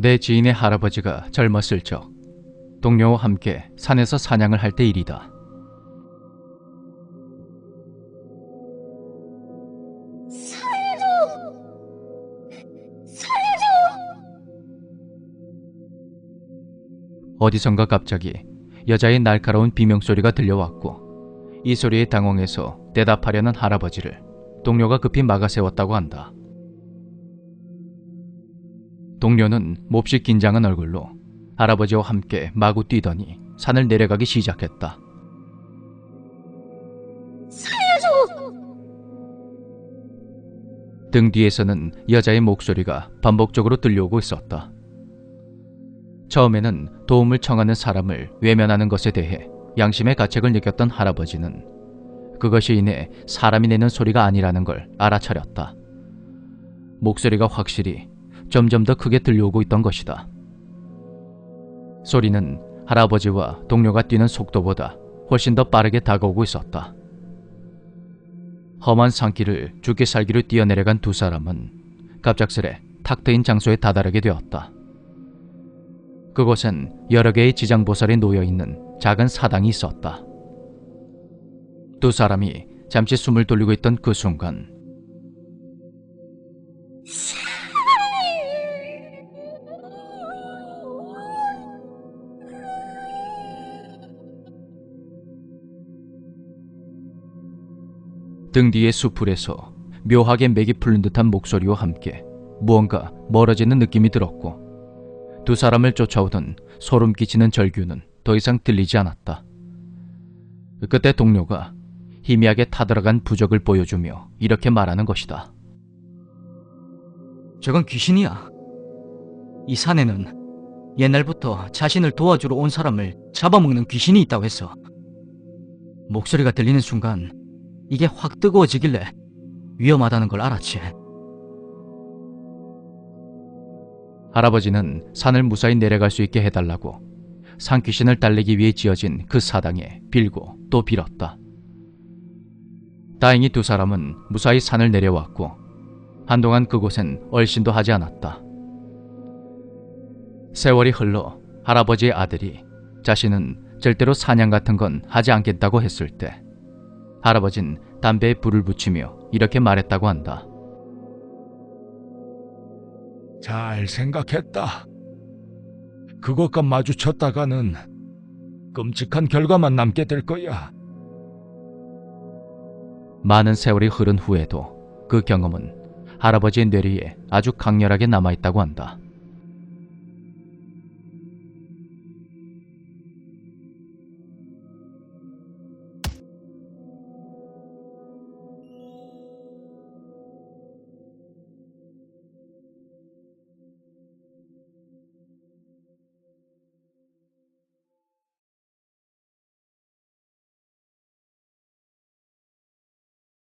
내 지인의 할아버지가 젊었을 적 동료와 함께 산에서 사냥을 할 때 일이다. 어디선가 갑자기 여자의 날카로운 비명소리가 들려왔고 이 소리에 당황해서 대답하려는 할아버지를 동료가 급히 막아 세웠다고 한다. 동료는 몹시 긴장한 얼굴로 할아버지와 함께 마구 뛰더니 산을 내려가기 시작했다. 등 뒤에서는 여자의 목소리가 반복적으로 들려오고 있었다. 처음에는 도움을 청하는 사람을 외면하는 것에 대해 양심의 가책을 느꼈던 할아버지는 그것이 이내 사람이 내는 소리가 아니라는 걸 알아차렸다. 목소리가 확실히 점점 더 크게 들려오고 있던 것이다. 소리는 할아버지와 동료가 뛰는 속도보다 훨씬 더 빠르게 다가오고 있었다. 험한 산길을 죽기 살기로 뛰어내려간 두 사람은 갑작스레 탁 트인 장소에 다다르게 되었다. 그곳엔 여러 개의 지장보살이 놓여 있는 작은 사당이 있었다. 두 사람이 잠시 숨을 돌리고 있던 그 순간 등 뒤의 수풀에서 묘하게 맥이 풀린 듯한 목소리와 함께 무언가 멀어지는 느낌이 들었고 두 사람을 쫓아오던 소름 끼치는 절규는 더 이상 들리지 않았다. 그때 동료가 희미하게 타들어간 부적을 보여주며 이렇게 말하는 것이다. 저건 귀신이야. 이 산에는 옛날부터 자신을 도와주러 온 사람을 잡아먹는 귀신이 있다고 했어. 목소리가 들리는 순간 이게 확 뜨거워지길래 위험하다는 걸 알았지. 할아버지는 산을 무사히 내려갈 수 있게 해달라고 산귀신을 달래기 위해 지어진 그 사당에 빌고 또 빌었다. 다행히 두 사람은 무사히 산을 내려왔고 한동안 그곳엔 얼씬도 하지 않았다. 세월이 흘러 할아버지의 아들이 자신은 절대로 사냥 같은 건 하지 않겠다고 했을 때 할아버진 담배에 불을 붙이며 이렇게 말했다고 한다. 잘 생각했다. 그것과 마주쳤다가는 끔찍한 결과만 남게 될 거야. 많은 세월이 흐른 후에도 그 경험은 할아버지의 뇌리에 아주 강렬하게 남아있다고 한다.